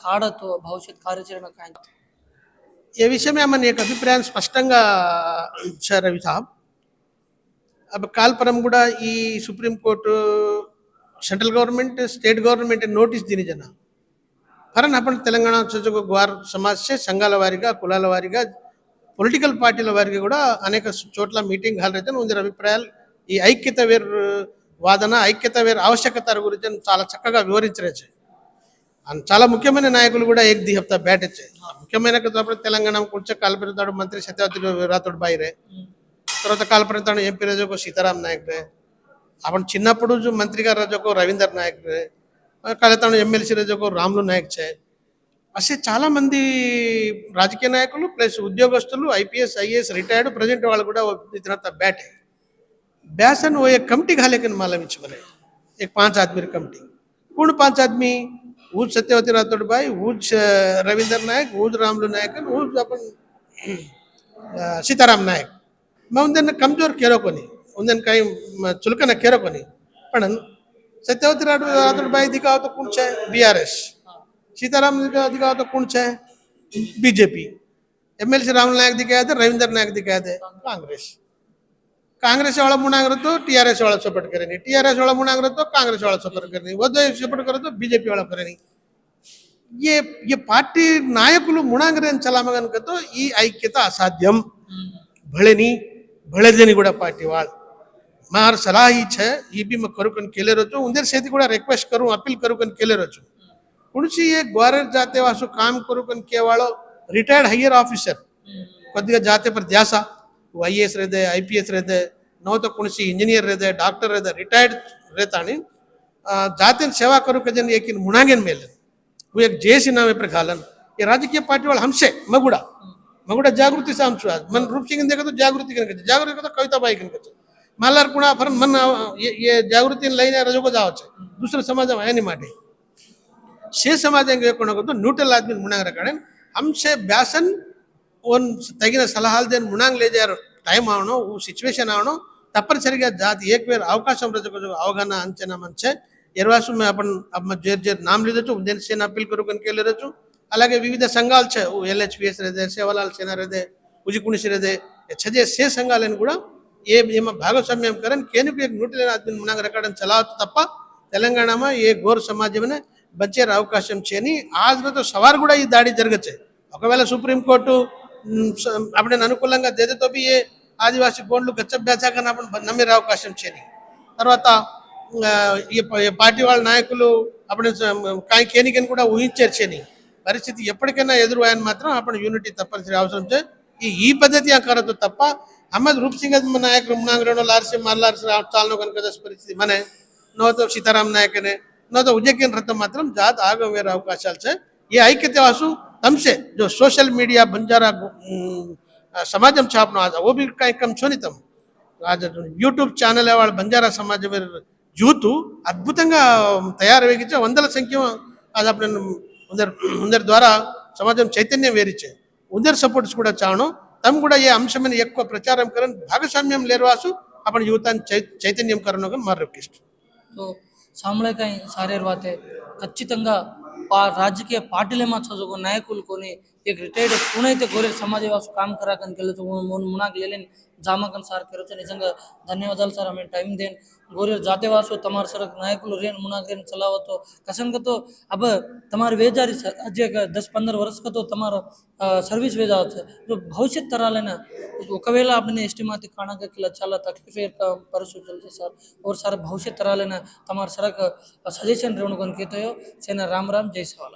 కాడతో భవిష్యత్ కార్యాచరణ ఏ విషయమే మన యొక్క అభిప్రాయం స్పష్టంగా ఇచ్చారు రవి సాబ్? కాల్పరం కూడా ఈ supreme court central government state government notice దీని జన. పరన్ అప్పుడు తెలంగాణ గ్వార్ సమస్య సంఘాల వారిగా కులాల వారిగా పొలిటికల్ పార్టీల వారికి కూడా అనేక చోట్ల మీటింగ్ హాల్ అయితే ఉంది అభిప్రాయాలు. ఈ ఐక్యత వేరు వాదన ఐక్యత వేరు ఆవశ్యకత గురించి చాలా చక్కగా వివరించరేచాయి చాలా ముఖ్యమైన నాయకులు కూడా ఏక్ ది హప్తా బ్యాట్ వచ్చాయి ముఖ్యమైన కథప్పుడు తెలంగాణ కొంచెం కాల్పరితాడు మంత్రి సత్యవతి రాథోడ్ బాయి రే తర్వాత కాల్పరితాడు ఎంపీ రజోకు సీతారాం నాయక్ రే అప్పుడు చిన్నప్పుడు జో మంత్రి గారు రజోకు రవీందర్ నాయక్ రే కలతాడు ఎమ్మెల్సీ రజోకు రాములు నాయక్ చే అసే చాలా మంది రాజకీయ నాయకులు ప్లస్ ఉద్యోగస్తులు ఐపీఎస్ ఐఏఎస్ రిటైర్డ్ ప్రజెంట్ వాళ్ళు కూడా ఇతర బ్యాట్ है ब्यासन वो एक कमिटी घाले के मालूम इच बने एक पांच आदमी कमिटी कौन पांच आदमी ऊज सत्यवती राठोड भाई ऊज अ, रवींद्र नायक ऊज रामलू नायक आणि ऊज आपण अ, सीताराम नायक मग उंदन कमजोर केलो कोणी उंदन काही म, चुलकन केलो कोणी पण सत्यवती राठोड राठोड भाई दिखाव तो कोण છે बीआरएस सीताराम दिखाव तो कोण છે बीजेपी एमएलसी रामलू नायक दिखाया थे रवींद्र नायक दिखाया थे कांग्रेस कांग्रेस वाला मुना करो तो टीआरएस वाला सपोर्ट करेंगे टीआरएस वाला मुना करो तो कांग्रेस वाला सपोर्ट करेंगे वो सपोर्ट करो तो बीजेपी वाला करेंगे ये ये पार्टी नायक मुणांग्रे चला मगन तो ई ऐक्यता असाध्यम। भलेनी भलेदेनी कूड़ा पार्टी वाल। मार सलाह ही छे ये भी मैं करुकन केले रोचो। उंदेर सेती कूड़ा रिक्वेस्ट करूँ अपील करुकन केले रोचो। कुणसी ये ग्वारेर जाते वासु काम करुकन केवाळो रिटायर्ड हायर ऑफिसर कदिया जाते पर ప్రత్యాస आई एस रहते आई पी एस रहते न त कोणशी इंजिनियर रहते डॉक्टर रहते रिटायर्ड रहता आनी जातेन सेवा करू कज़न एक मुणांगन मेले। वो एक जेसी नाम पर खालन। ये राजकीय पार्टी वाले हमसे, मगुड़ा। मगुड़ा जागृति से हमसे आज मन रूप सिंह देखा तो जागृति कर जागृति का तो कविता बाई कर मालार कुणा फरन मन ये ये जागृति लाइन रजो को जाओ दूसरे समाज में है नहीं माटे। से समाज को तो न्यूट्रल आदमी मुणांग रखा हमसे ब्यासन ఓన్ తగిన సలహాలు దేని మునాంగ్ లేజారు టైం అవను ఓ సిచ్యువేషన్ అవను తప్పనిసరిగా జాతి ఏకవేర్ అవకాశం ప్రజలకు అవగాహన అంచనా మంచే. ఎరవాసు આપણે જેર જેર નામ લીધું છું ઉદ્દેન સેના અપીલ అలాగే వివిధ సంఘాలు చే ఎల్హెచ్పిఎస్ రేదే సేవలాల సేన రేదే ఉజికుణిసి రేదే છજે సే సంఘాలని కూడా ఏ ఏమో భాగస్వామ్యం కరని కేను నూట నూటలేన మునాంగ్ రకడం చలావచ్చు తప్ప తెలంగాణమా ఏ గోర్ సమాజమనే బంచేరు అవకాశం చేని ఆజ్రతో సవార్ కూడా ఈ దాడి జరగచ్చాయి ఒకవేళ సుప్రీంకోర్టు అప్పుడే అనుకూలంగా దేదతోపి ఏ ఆదివాసీ గోండ్లు గచ్చభ్యాసాగా నమ్మే అవకాశం చేయని తర్వాత ఈ పార్టీ వాళ్ళ నాయకులు అప్పుడు కేనికని కూడా ఊహించేర్చేని పరిస్థితి ఎప్పటికైనా ఎదురువాయని మాత్రం అప్పుడు యూనిటీ తప్పనిసరి అవసరం చే ఈ పద్ధతి కరదు తప్ప అమ్మది రూప్ సింగ్ నాయకులు మునాంగ్రేణో లార్సి మల్లార్సి చాలను కనుక పరిస్థితి మనే. నోతో సీతారాం నాయకనే. నోతో ఉజ్జకిన్ రథం మాత్రం జాత ఆగవేరే అవకాశాలు చే ఈ ఐక్యత వాసు तमसे जो सोशल मीडिया बंजारा अम, समाजम छापनो आज वो भी कहीं कम छो नहीं तम आज యూట్యూబ్ ఛానల్ వాళ్ళ బంజారా సమాజం యూత్ అద్భుతంగా తయారవేగించే వందల సంఖ్య అది అప్పుడు ఉందర్ ఉందర్ ద్వారా సమాజం చైతన్యం వేరిచ్చే ఉందర్ సపోర్ట్స్ కూడా చావడం తమ కూడా ఏ అంశమైన ఎక్కువ ప్రచారం కరని భాగస్వామ్యం లేరువాసు అప్పుడు యువతాన్ని చై చైతన్యం కరణగా మరి రిక్వెస్ట్ તો સાંભળે કાંઈ સારી વાતે ఖచ్చితంగా రాజకీయ రాజకీయ పార్టీలేమో చదువుకో నాయకులు కొని एक रिटायर्ड कुणैते गोरे ಸಮಾಜವಾಸು काम कराकन केलं तो म्हणून मुणाक जामा कन सार केरोचे निजंग ధన్యవాదాలు సార్ टाइम టైం దేన్ जाते జాతేవాసు तमार सर नायक लो रेन मुना చలావతో కసంగ तो? अब तमार वेजारी सर, आज दस पंद्रह वर्ष का तो तमार सर्विस वेजा है तो भविष्य तरा लेना ఒకవేళ आपने ఎస్టీ మాతి కాణక కిల చాలా తక్లీఫ్ పరసు చల్సే सर. और सर भविष्य तरा लेना तमार सर सजेशन रेन कन के तो सेना राम राम, जय सवाल